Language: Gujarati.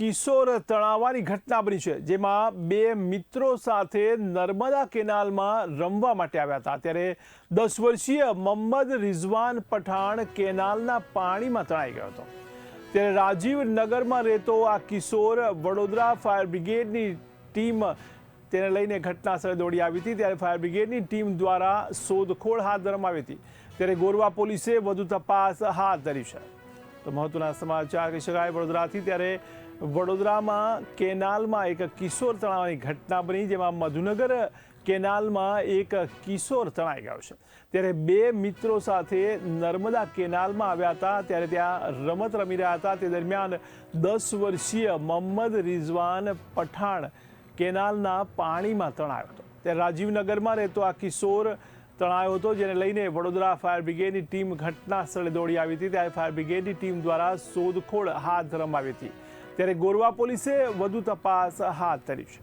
કિશોર તણાવવાની ઘટના બની છે, જેમાં બે મિત્રો સાથે નર્મદા કેનાલમાં રમવા માટે આવ્યા હતા. ત્યારે દસ વર્ષીય મોહમ્મદ રિઝવાન પઠાણ કેનાલના પાણીમાં તણાઈ ગયો હતો. ત્યારે રાજીવનગરમાં રહેતો આ કિશોર વડોદરા ફાયર બ્રિગેડની ટીમ તેને લઈને ઘટના સ્થળે દોડી આવી હતી. ત્યારે ફાયર બ્રિગેડની ટીમ દ્વારા શોધખોળ હાથ ધરવામાં આવી હતી. ત્યારે ગોરવા પોલીસે વધુ તપાસ હાથ ધરી છે. તો મહત્વના સમાચાર કહી શકાય વડોદરાથી ત્યારે વડોદરામાં કેનાલમાં એક કિશોર તણાવની ઘટના બની, જેમાં મધુનગર કેનાલમાં એક કિશોર તણાઈ ગયો છે. ત્યારે બે મિત્રો સાથે નર્મદા કેનાલમાં આવ્યા હતા, ત્યારે ત્યાં રમત રમી રહ્યા હતા. તે દરમિયાન દસ વર્ષીય મોહમ્મદ રિઝવાન પઠાણ કેનાલના પાણીમાં તણાયો હતો. ત્યારે રાજીવનગરમાં રહેતો આ કિશોર તણાયો હતો, જેને લઈને વડોદરા ફાયર બ્રિગેડની ટીમ ઘટના સ્થળે દોડી આવી હતી. ત્યારે ફાયર બ્રિગેડની ટીમ દ્વારા શોધખોળ હાથ ધરવામાં આવી હતી. ત્યારે ગોરવા પોલીસે વધુ તપાસ હાથ ધરી છે.